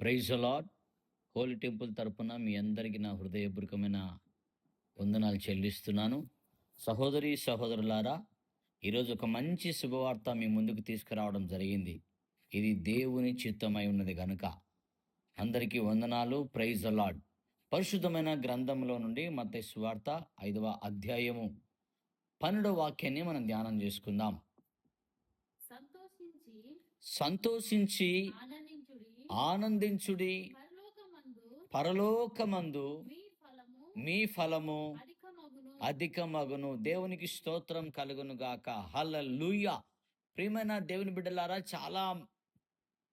Praise అలాడ్ Holi temple తరపున మీ అందరికీ నా హృదయపూర్వకమైన వందనాలు చెల్లిస్తున్నాను. సహోదరి సహోదరులారా ఈరోజు ఒక మంచి శుభవార్త మీ ముందుకు తీసుకురావడం జరిగింది. ఇది దేవుని చిత్తమై ఉన్నది గనుక. అందరికీ వందనాలు. ప్రైజ్ అలాడ్ పరిశుద్ధమైన గ్రంథంలో నుండి మత సువార్త ఐదవ అధ్యాయము పన్నెండవ వాక్యాన్ని మనం ధ్యానం చేసుకుందాం. సంతోషించి సంతోషించి ఆనందించుడి. పరలోకమందు మీ ఫలము మీ ఫలము అధికమగును. అధికమగును. దేవునికి స్తోత్రం కలుగును గాక హల్లెలూయా. ప్రియమైన దేవుని బిడ్డలారా చాలా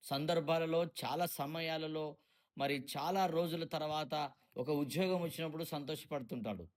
సందర్భాలలో చాలా సమయాలలో మరి చాలా రోజుల తర్వాత ఒక ఉద్యోగం వచ్చినప్పుడు సంతోషపడుతుంటాడు.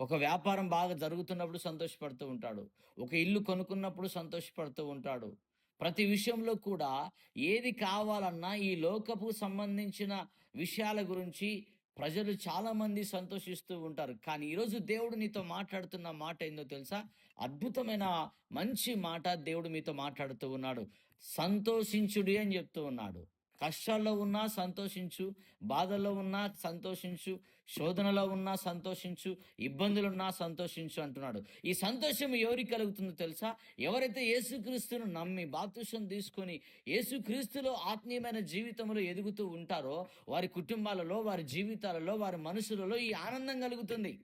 ఒక వ్యాపారం బాగా జరుగుతున్నప్పుడు సంతోషపడుతూ ఉంటాడు. ఒక ఇల్లు కొనుక్కున్నప్పుడు సంతోషపడుతూ ఉంటాడు. ప్రతి విషయంలో కూడా ఏది కావాలన్నా ఈ లోకపు సంబంధించిన విషయాల గురించి ప్రజలు చాలామంది సంతోషిస్తూ ఉంటారు. కానీ ఈరోజు దేవుడు నీతో మాట్లాడుతున్న మాట ఏందో తెలుసా? అద్భుతమైన మంచి మాట దేవుడు మీతో మాట్లాడుతూ ఉన్నాడు. సంతోషించుడి అని చెప్తూ ఉన్నాడు. కష్టాల్లో ఉన్నా సంతోషించు బాధల్లో ఉన్నా సంతోషించు శోధనలో ఉన్నా సంతోషించు ఇబ్బందులున్నా సంతోషించు అంటున్నాడు. ఈ సంతోషం ఎవరికి కలుగుతుందో తెలుసా? ఎవరైతే యేసుక్రీస్తును నమ్మి బాతుషం తీసుకొని యేసుక్రీస్తులో ఆత్మీయమైన జీవితంలో ఎదుగుతూ ఉంటారో వారి కుటుంబాలలో వారి జీవితాలలో వారి మనసులలో ఈ ఆనందం కలుగుతుంది.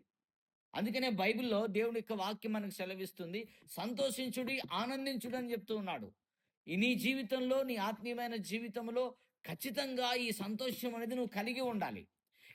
అందుకనే బైబిల్లో దేవుని యొక్క వాక్యం మనకు సెలవిస్తుంది సంతోషించుడి ఆనందించుడు అని చెప్తూ ఉన్నాడు. నీ జీవితంలో నీ ఆత్మీయమైన జీవితంలో ఖచ్చితంగా ఈ సంతోషం అనేది నువ్వు కలిగి ఉండాలి.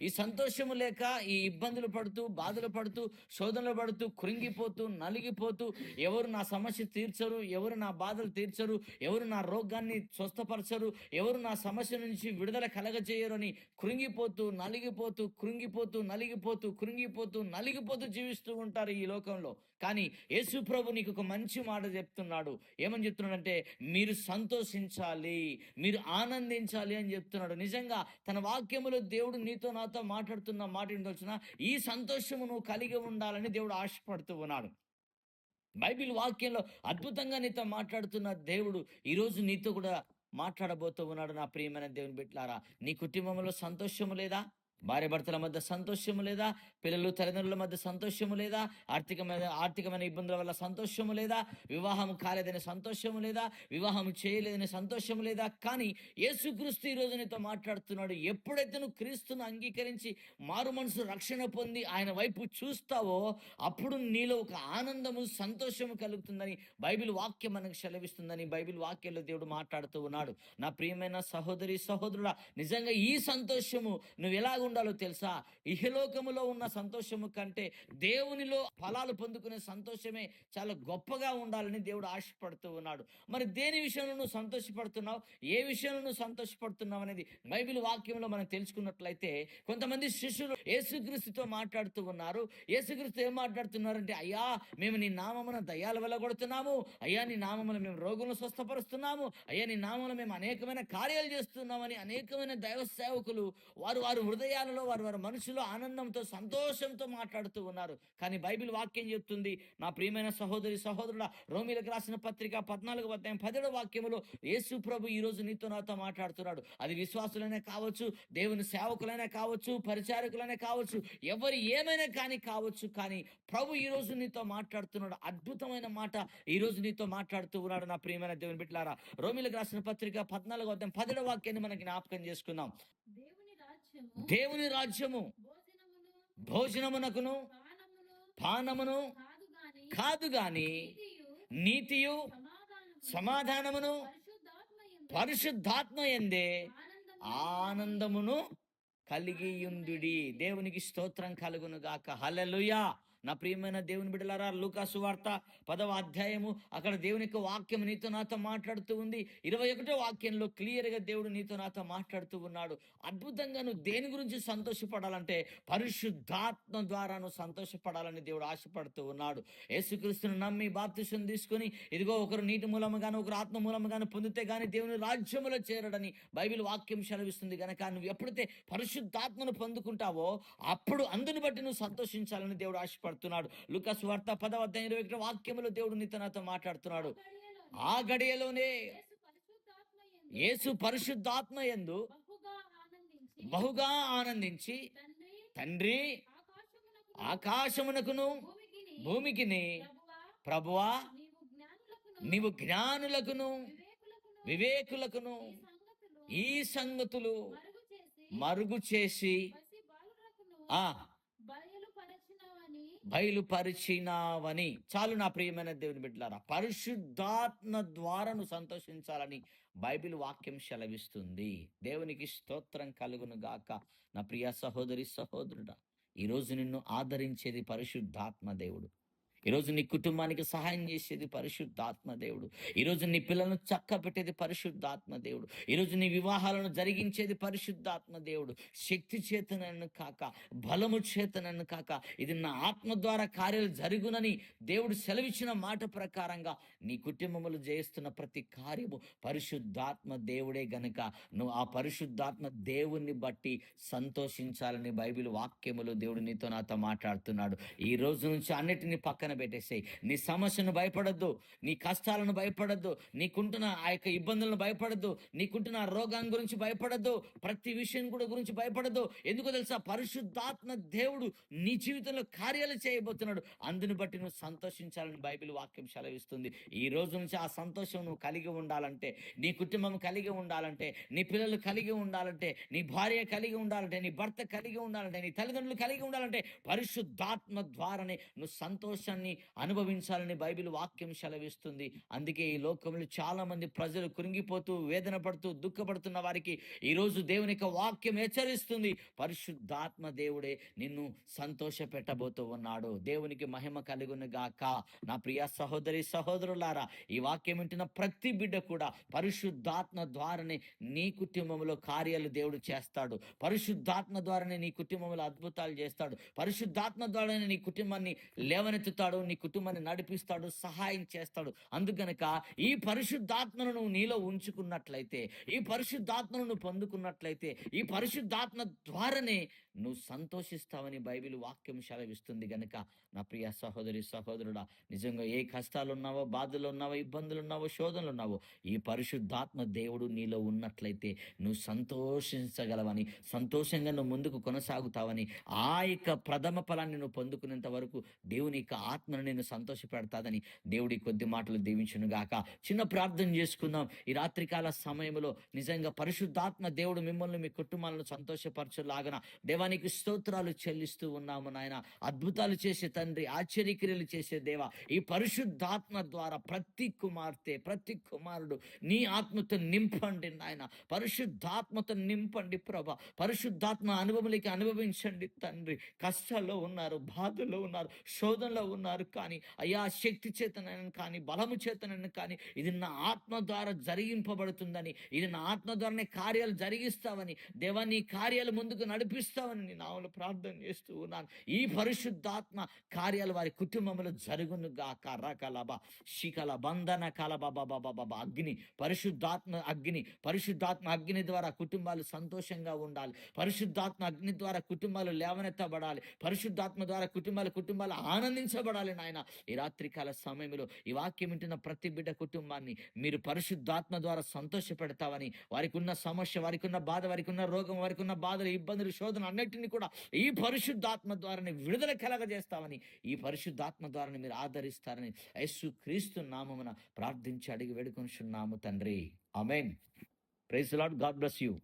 ఈ సంతోషము లేక ఈ ఇబ్బందులు పడుతూ బాధలు పడుతూ శోధనలు పడుతూ కృంగిపోతూ నలిగిపోతూ ఎవరు నా సమస్య తీర్చరు ఎవరు నా బాధలు తీర్చరు ఎవరు నా రోగాన్ని స్వస్థపరచరు ఎవరు నా సమస్య నుంచి విడుదల కలగజేయరు అని కృంగిపోతూ నలిగిపోతూ కృంగిపోతూ నలిగిపోతూ కృంగిపోతూ నలిగిపోతూ జీవిస్తూ ఉంటారు ఈ లోకంలో. కానీ యేసు ప్రభు నీకు ఒక మంచి మాట చెప్తున్నాడు. ఏమని చెప్తున్నాడంటే మీరు సంతోషించాలి మీరు ఆనందించాలి అని చెప్తున్నాడు. నిజంగా తన వాక్యములో దేవుడు నీతో నాతో మాట్లాడుతున్న మాట ఏంటొచ్చిన ఈ సంతోషము నువ్వు కలిగి ఉండాలని దేవుడు ఆశపడుతూ ఉన్నాడు. బైబిల్ వాక్యంలో అద్భుతంగా నీతో మాట్లాడుతున్న దేవుడు ఈరోజు నీతో కూడా మాట్లాడబోతూ ఉన్నాడు నా ప్రియమైన దేవుని బిట్లారా నీ కుటుంబంలో సంతోషము లేదా? భార్య భర్తల మధ్య సంతోషము లేదా? పిల్లలు తల్లిదండ్రుల మధ్య సంతోషము లేదా? ఆర్థికమైన ఆర్థికమైన ఇబ్బందుల వల్ల సంతోషము లేదా? వివాహం కాలేదనే సంతోషము లేదా? వివాహం చేయలేదనే సంతోషము లేదా? కానీ యేసుక్రీస్తు ఈరోజు నీతో మాట్లాడుతున్నాడు. ఎప్పుడైతే నువ్వు క్రీస్తును అంగీకరించి మారు మనసు రక్షణ పొంది ఆయన వైపు చూస్తావో అప్పుడు నీలో ఒక ఆనందము సంతోషము కలుగుతుందని బైబిల్ వాక్యం మనకు సెలవిస్తుందని బైబిల్ వాక్యంలో దేవుడు మాట్లాడుతూ ఉన్నాడు. నా ప్రియమైన సహోదరి సహోదరుడా నిజంగా ఈ సంతోషము నువ్వు ఎలా ఉండాలో తెలుసా? ఇహలోకములో ఉన్న సంతోషము కంటే దేవునిలో ఫలాలు పొందుకునే సంతోషమే చాలా గొప్పగా ఉండాలని దేవుడు ఆశపడుతూ ఉన్నాడు. మరి దేని విషయంలో నువ్వు సంతోషపడుతున్నావు? ఏ విషయంలో నువ్వు సంతోషపడుతున్నావు అనేది బైబిల్ వాక్యంలో మనం తెలుసుకున్నట్లయితే కొంతమంది శిష్యులు యేసుక్రీస్తుతో మాట్లాడుతూ ఉన్నారు. యేసుక్రీస్తు ఏం మాట్లాడుతున్నారంటే అయ్యా మేము నీ నామమున దయ్యాల వల్ల కొడుతున్నాము. అయ్యా నీ నామమున మేము రోగులను స్వస్థపరుస్తున్నాము. అయ్యా నీ నామమున మేము అనేకమైన కార్యాలు చేస్తున్నామని అనేకమైన దైవ సేవకులు వారు వారు హృదయ హృదయాలలో వారు వారి మనసులో ఆనందంతో సంతోషంతో మాట్లాడుతూ ఉన్నారు. కానీ బైబిల్ వాక్యం చెప్తుంది నా ప్రియమైన సహోదరి సహోదరుల రోమిలకు రాసిన పత్రిక పద్నాలుగు అధ్యాయం పదిహేడు వాక్యములో యేసు ప్రభు ఈ రోజు నీతో నాతో మాట్లాడుతున్నాడు. అది విశ్వాసులైనా కావచ్చు దేవుని సేవకులైనా కావచ్చు పరిచారకులైనా కావచ్చు ఎవరు ఏమైనా కానీ కావచ్చు. కానీ ప్రభు ఈరోజు నీతో మాట్లాడుతున్నాడు. అద్భుతమైన మాట ఈ రోజు నీతో మాట్లాడుతూ ఉన్నాడు నా ప్రియమైన దేవుని బిడ్డలారా. రోమిలకు రాసిన పత్రిక పద్నాలుగు అధ్యాయం పదిహేడు వాక్యాన్ని మనకి జ్ఞాపకం చేసుకుందాం. దేవుని రాజ్యము భోజనమునకును పానమును కాదు గాని నీతియు నీతియు సమాధానము సమాధానమును పరిశుద్ధాత్మ ఎందే ఆనందము ఆనందమును కలిగి ఉండుడి దేవునికి స్తోత్రం కలుగును గాక హల్లెలూయా. నా ప్రియమైన దేవుని బిడ్డలారా లూకాసు వార్త పదవ అధ్యాయము అక్కడ దేవుని యొక్క వాక్యం నీతో నాతో మాట్లాడుతూ ఉంది. ఇరవై ఒకటో వాక్యంలో క్లియర్గా దేవుడు నీతో నాతో మాట్లాడుతూ ఉన్నాడు. అద్భుతంగా నువ్వు దేని గురించి సంతోషపడాలంటే పరిశుద్ధాత్మ ద్వారా నువ్వు సంతోషపడాలని దేవుడు ఆశపడుతూ ఉన్నాడు. యేసుక్రీస్తును నమ్మి బాప్తిసం తీసుకొని ఇదిగో ఒకరు నీటి మూలముగాను ఒకరు ఆత్మ మూలముగాను పొందితే కానీ దేవుని రాజ్యములో చేరడని బైబిల్ వాక్యం సెలవిస్తుంది. కనుక నువ్వు ఎప్పుడైతే పరిశుద్ధాత్మను పొందుకుంటావో అప్పుడు అందుని బట్టి నువ్వు సంతోషించాలని దేవుడు ఆశపడుతున్నాడు లుకస్ వార్త పదవ ఇరవై ఒకటి వాక్యములు దేవుడు నితనతో మాట్లాడుతున్నాడు. ఆ గడియలోనే యేసు పరిశుద్ధాత్మ ఎందు బహుగా ఆనందించి తండ్రి ఆకాశమునకును భూమికిని ప్రభువా నీవు జ్ఞానులకును వివేకులకును ఈ సంగతులు మరుగు చేసి ఆ బయలుపరిచినావని. చాలు నా ప్రియమైన దేవుని బిడ్డలారా పరిశుద్ధాత్మ ద్వారాను సంతోషించాలని బైబిల్ వాక్యం సెలవిస్తుంది. దేవునికి స్తోత్రం కలుగును గాక. నా ప్రియ సహోదరి సహోదరుడా ఈరోజు నిన్ను ఆదరించేది పరిశుద్ధాత్మ దేవుడు. ఈరోజు నీ కుటుంబానికి సహాయం చేసేది పరిశుద్ధాత్మ దేవుడు. ఈరోజు నీ పిల్లలను చక్క పెట్టేది పరిశుద్ధాత్మ దేవుడు. ఈరోజు నీ వివాహాలను జరిగించేది పరిశుద్ధాత్మ దేవుడు. శక్తి చేతనన్ను కాక బలము చేతనన్ను కాక ఇది నా ఆత్మ ద్వారా కార్యాలు జరుగునని దేవుడు సెలవిచ్చిన మాట ప్రకారంగా నీ కుటుంబములు చేస్తున్న ప్రతి కార్యము పరిశుద్ధాత్మ దేవుడే గనుక. నువ్వు ఆ పరిశుద్ధాత్మ దేవుణ్ణి బట్టి సంతోషించాలని బైబిల్ వాక్యములు దేవుడు నీతో నాతో మాట్లాడుతున్నాడు. ఈ రోజు నుంచి అన్నిటిని పక్కన పెట్టేసేయి. నీ సమస్యను భయపడద్దు నీ కష్టాలను భయపడద్దు నీకుంటున్న ఆ యొక్క ఇబ్బందులను భయపడద్దు నీకుంటున్న ఆ రోగం గురించి భయపడద్దు ప్రతి విషయం కూడా గురించి భయపడద్దు. ఎందుకో తెలుసా? పరిశుద్ధాత్మ దేవుడు నీ జీవితంలో కార్యాలు చేయబోతున్నాడు. అందుని బట్టి నువ్వు సంతోషించాలని బైబిల్ వాక్యం సెలవిస్తుంది. ఈ రోజు నుంచి ఆ సంతోషం నువ్వు కలిగి ఉండాలంటే నీ కుటుంబం కలిగి ఉండాలంటే నీ పిల్లలు కలిగి ఉండాలంటే నీ భార్య కలిగి ఉండాలంటే నీ భర్త కలిగి ఉండాలంటే నీ తల్లిదండ్రులు కలిగి ఉండాలంటే పరిశుద్ధాత్మ ద్వారానే నువ్వు సంతోషాన్ని అనుభవించాలని బైబిల్ వాక్యం సెలవిస్తుంది. అందుకే ఈ లోకంలో చాలా మంది ప్రజలు కురింగిపోతూ వేదన పడుతూ దుఃఖపడుతున్న వారికి ఈ రోజు దేవుని యొక్క వాక్యం హెచ్చరిస్తుంది. పరిశుద్ధాత్మ దేవుడే నిన్ను సంతోష పెట్టబోతూ ఉన్నాడు. దేవునికి మహిమ కలుగును గాక. నా ప్రియ సహోదరి సహోదరులారా ఈ వాక్యం వింటున్న ప్రతి బిడ్డ కూడా పరిశుద్ధాత్మ ద్వారానే నీ కుటుంబంలో కార్యాలు దేవుడు చేస్తాడు. పరిశుద్ధాత్మ ద్వారానే నీ కుటుంబంలో అద్భుతాలు చేస్తాడు. పరిశుద్ధాత్మ ద్వారానే నీ కుటుంబాన్ని లేవనెత్తుతాడు. నీ కుటుంబాన్ని నడిపిస్తాడు సహాయం చేస్తాడు. అందుకనక ఈ పరిశుద్ధాత్మను నువ్వు నీలో ఉంచుకున్నట్లయితే ఈ పరిశుద్ధాత్మను నువ్వు పొందుకున్నట్లయితే ఈ పరిశుద్ధాత్మ ద్వారానే నువ్వు సంతోషిస్తావని బైబిల్ వాక్యం సెలవిస్తుంది గనుక. నా ప్రియ సహోదరి సహోదరుడా నిజంగా ఏ కష్టాలు ఉన్నావో బాధలు ఉన్నావో ఇబ్బందులు ఉన్నావో శోధనలు ఉన్నావో ఈ పరిశుద్ధాత్మ దేవుడు నీలో ఉన్నట్లయితే నువ్వు సంతోషించగలవని సంతోషంగా నువ్వు ముందుకు కొనసాగుతావని ఆ యొక్క ప్రథమ ఫలాన్ని నువ్వు పొందుకునేంత వరకు దేవుని యొక్క ఆత్మను నేను సంతోషపెడతాదని దేవుడి కొద్ది మాటలు దీవించును గాక. చిన్న ప్రార్థన చేసుకుందాం. ఈ రాత్రికాల సమయంలో నిజంగా పరిశుద్ధాత్మ దేవుడు మిమ్మల్ని మీ కుటుంబాలను సంతోషపరచలాగన దేవానికి స్తోత్రాలు చెల్లిస్తూ ఉన్నాము నాయన. అద్భుతాలు చేసే తండ్రి ఆశ్చర్యక్రియలు చేసే దేవ ఈ పరిశుద్ధాత్మ ద్వారా ప్రతి కుమార్తె ప్రతి కుమారుడు నీ ఆత్మతో నింపండి నాయన. పరిశుద్ధాత్మతో నింపండి ప్రభ. పరిశుద్ధాత్మ అనుభవములకి అనుభవించండి తండ్రి. కష్టాల్లో ఉన్నారు బాధల్లో ఉన్నారు శోధనలో ఉన్నారు. కానీ అయ్యా శక్తి చేతనని కానీ బలము చేతనని కానీ ఇది నా ఆత్మ ద్వారా జరిగింపబడుతుందని ఇది నా ఆత్మ ద్వారానే కార్యాలు జరిగిస్తావని దేవా నీ కార్యాలు ముందుకు నడిపిస్తావని నేను ఆవులు ప్రార్థన చేస్తూ ఉన్నాను. ఈ పరిశుద్ధాత్మ కార్యాలు వారి కుటుంబంలో జరుగును గాక. రకలబ శికల బంధన కలబ బాబా అగ్ని పరిశుద్ధాత్మ అగ్ని పరిశుద్ధాత్మ అగ్ని ద్వారా కుటుంబాలు సంతోషంగా ఉండాలి. పరిశుద్ధాత్మ అగ్ని ద్వారా కుటుంబాలు లేవనెత్తబడాలి. పరిశుద్ధాత్మ ద్వారా కుటుంబాలు కుటుంబాలు ఆనందించబడాలి. నాయన. ఈ రాత్రికాల సమయంలో ఈ వాక్యం వింటున్న ప్రతి బిడ్డ కుటుంబాన్ని మీరు పరిశుద్ధాత్మ ద్వారా సంతోష పెడతావని వారికి ఉన్న సమస్య వారికి ఉన్న బాధ వారికి ఉన్న రోగం వారికి ఉన్న బాధలు ఇబ్బందులు శోధన అన్నిటిని కూడా ఈ పరిశుద్ధాత్మ ద్వారానే విడుదల కలగజేస్తామని ఈ పరిశుద్ధాత్మ ద్వారానే మీరు ఆదరిస్తారని యస్సు క్రీస్తు నామమున ప్రార్థించి అడిగి వేడుకొనిచున్నాము తండ్రి. Amen praise lord God bless you.